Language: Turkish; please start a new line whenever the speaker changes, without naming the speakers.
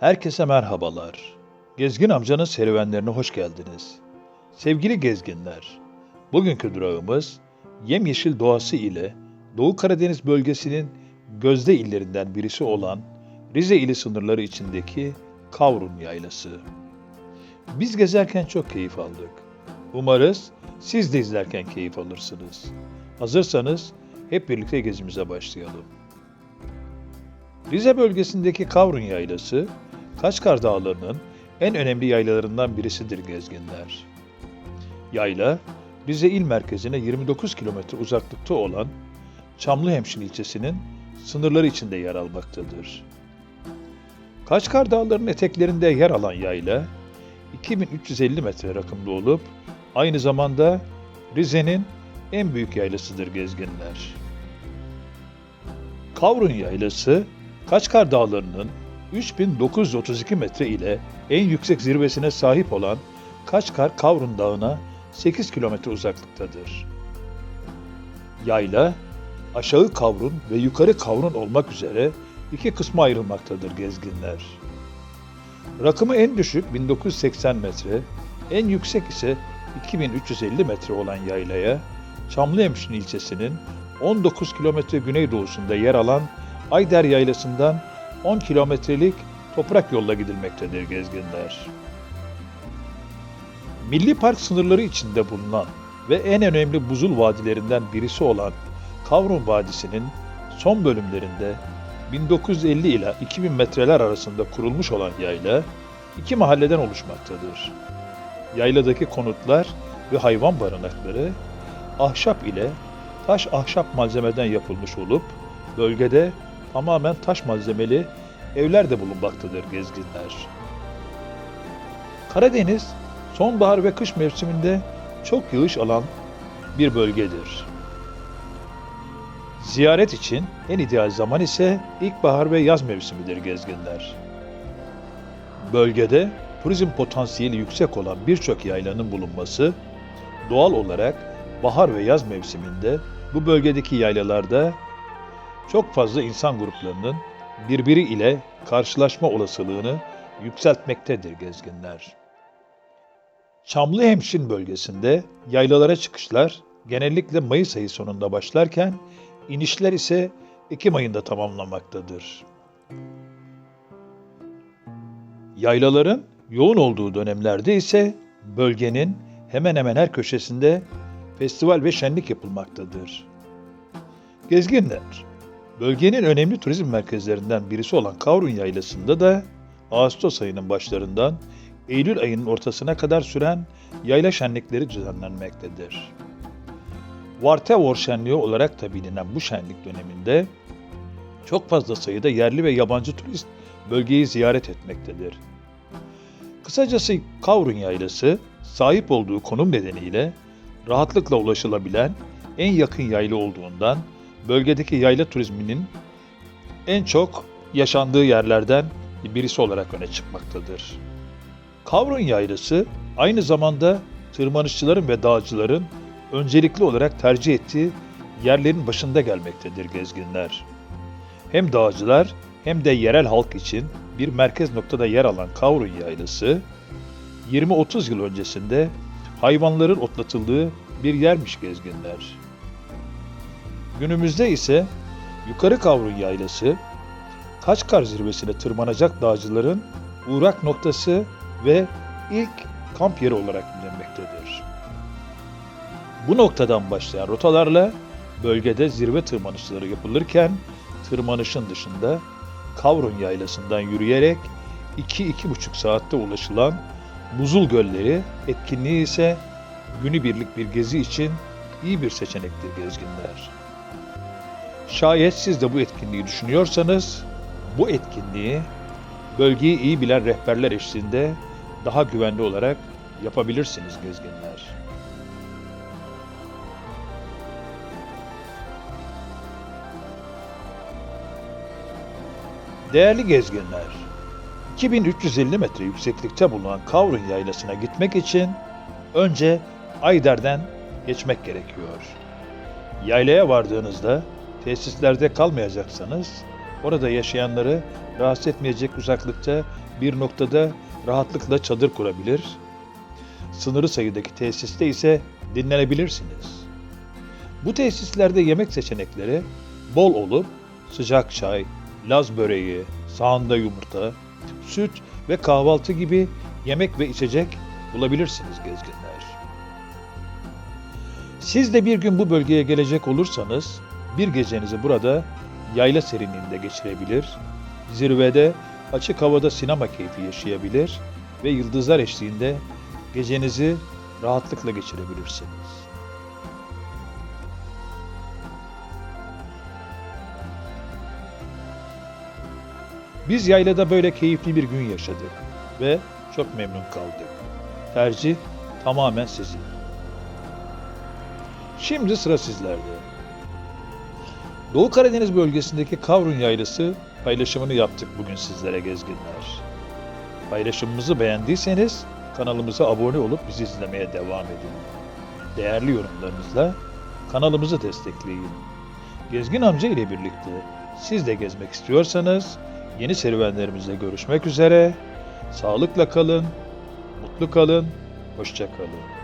Herkese merhabalar. Gezgin amcanın serüvenlerine hoş geldiniz. Sevgili gezginler, bugünkü durağımız yemyeşil doğası ile Doğu Karadeniz bölgesinin gözde illerinden birisi olan Rize ili sınırları içindeki Kavrun Yaylası. Biz gezerken çok keyif aldık. Umarız siz de izlerken keyif alırsınız. Hazırsanız hep birlikte gezimize başlayalım. Rize bölgesindeki Kavrun Yaylası, Kaçkar Dağları'nın en önemli yaylalarından birisidir gezginler. Yayla, Rize il merkezine 29 kilometre uzaklıkta olan Çamlıhemşin ilçesinin sınırları içinde yer almaktadır. Kaçkar Dağları'nın eteklerinde yer alan yayla, 2350 metre rakımda olup aynı zamanda Rize'nin en büyük yaylasıdır gezginler. Kavrun Yaylası, Kaçkar Dağları'nın 3932 metre ile en yüksek zirvesine sahip olan Kaçkar Kavrun Dağı'na 8 kilometre uzaklıktadır. Yayla, aşağı Kavrun ve yukarı Kavrun olmak üzere iki kısma ayrılmaktadır gezginler. Rakımı en düşük 1980 metre, en yüksek ise 2350 metre olan yaylaya Çamlıhemşin ilçesinin 19 kilometre güneydoğusunda yer alan Ayder Yaylası'ndan 10 kilometrelik toprak yolla gidilmektedir gezginler. Milli Park sınırları içinde bulunan ve en önemli buzul vadilerinden birisi olan Kavrun Vadisi'nin son bölümlerinde 1950 ila 2000 metreler arasında kurulmuş olan yayla iki mahalleden oluşmaktadır. Yayladaki konutlar ve hayvan barınakları ahşap ile taş ahşap malzemeden yapılmış olup bölgede tamamen taş malzemeli evler de bulunmaktadır gezginler. Karadeniz sonbahar ve kış mevsiminde çok yağış alan bir bölgedir. Ziyaret için en ideal zaman ise ilkbahar ve yaz mevsimidir gezginler. Bölgede turizm potansiyeli yüksek olan birçok yaylanın bulunması doğal olarak bahar ve yaz mevsiminde bu bölgedeki yaylalarda çok fazla insan gruplarının birbiri ile karşılaşma olasılığını yükseltmektedir gezginler. Çamlıhemşin bölgesinde yaylalara çıkışlar genellikle Mayıs ayı sonunda başlarken inişler ise Ekim ayında tamamlanmaktadır. Yaylaların yoğun olduğu dönemlerde ise bölgenin hemen hemen her köşesinde festival ve şenlik yapılmaktadır. Gezginler, bölgenin önemli turizm merkezlerinden birisi olan Kavrun Yaylası'nda da Ağustos ayının başlarından Eylül ayının ortasına kadar süren yayla şenlikleri düzenlenmektedir. Vartevor şenliği olarak da bilinen bu şenlik döneminde çok fazla sayıda yerli ve yabancı turist bölgeyi ziyaret etmektedir. Kısacası Kavrun Yaylası sahip olduğu konum nedeniyle rahatlıkla ulaşılabilen en yakın yayla olduğundan bölgedeki yayla turizminin en çok yaşandığı yerlerden birisi olarak öne çıkmaktadır. Kavrun Yaylası aynı zamanda tırmanışçıların ve dağcıların öncelikli olarak tercih ettiği yerlerin başında gelmektedir gezginler. Hem dağcılar hem de yerel halk için bir merkez noktada yer alan Kavrun Yaylası, 20-30 yıl öncesinde hayvanların otlatıldığı bir yermiş gezginler. Günümüzde ise Yukarı Kavrun Yaylası, Kaçkar zirvesine tırmanacak dağcıların uğrak noktası ve ilk kamp yeri olarak bilinmektedir. Bu noktadan başlayan rotalarla bölgede zirve tırmanışları yapılırken tırmanışın dışında Kavrun Yaylası'ndan yürüyerek 2-2,5 saatte ulaşılan buzul gölleri etkinliği ise günübirlik bir gezi için iyi bir seçenektir gezginler. Şayet siz de bu etkinliği düşünüyorsanız bu etkinliği bölgeyi iyi bilen rehberler eşliğinde daha güvenli olarak yapabilirsiniz gezginler. Değerli gezginler, 2350 metre yükseklikte bulunan Kavrun Yaylası'na gitmek için önce Ayder'den geçmek gerekiyor. Yaylaya vardığınızda tesislerde kalmayacaksanız orada yaşayanları rahatsız etmeyecek uzaklıkta bir noktada rahatlıkla çadır kurabilir. Sınırı sayıdaki tesiste ise dinlenebilirsiniz. Bu tesislerde yemek seçenekleri bol olup sıcak çay, laz böreği, sahanda yumurta, süt ve kahvaltı gibi yemek ve içecek bulabilirsiniz gezginler. Siz de bir gün bu bölgeye gelecek olursanız bir gecenizi burada yayla serinliğinde geçirebilir, zirvede açık havada sinema keyfi yaşayabilir ve yıldızlar eşliğinde gecenizi rahatlıkla geçirebilirsiniz. Biz yaylada böyle keyifli bir gün yaşadık ve çok memnun kaldık. Tercih tamamen sizin. Şimdi sıra sizlerde. Doğu Karadeniz bölgesindeki Kavrun Yaylası paylaşımını yaptık bugün sizlere gezginler. Paylaşımımızı beğendiyseniz kanalımıza abone olup bizi izlemeye devam edin. Değerli yorumlarınızla kanalımızı destekleyin. Gezgin amca ile birlikte siz de gezmek istiyorsanız yeni serüvenlerimizle görüşmek üzere. Sağlıkla kalın, mutlu kalın, hoşça kalın.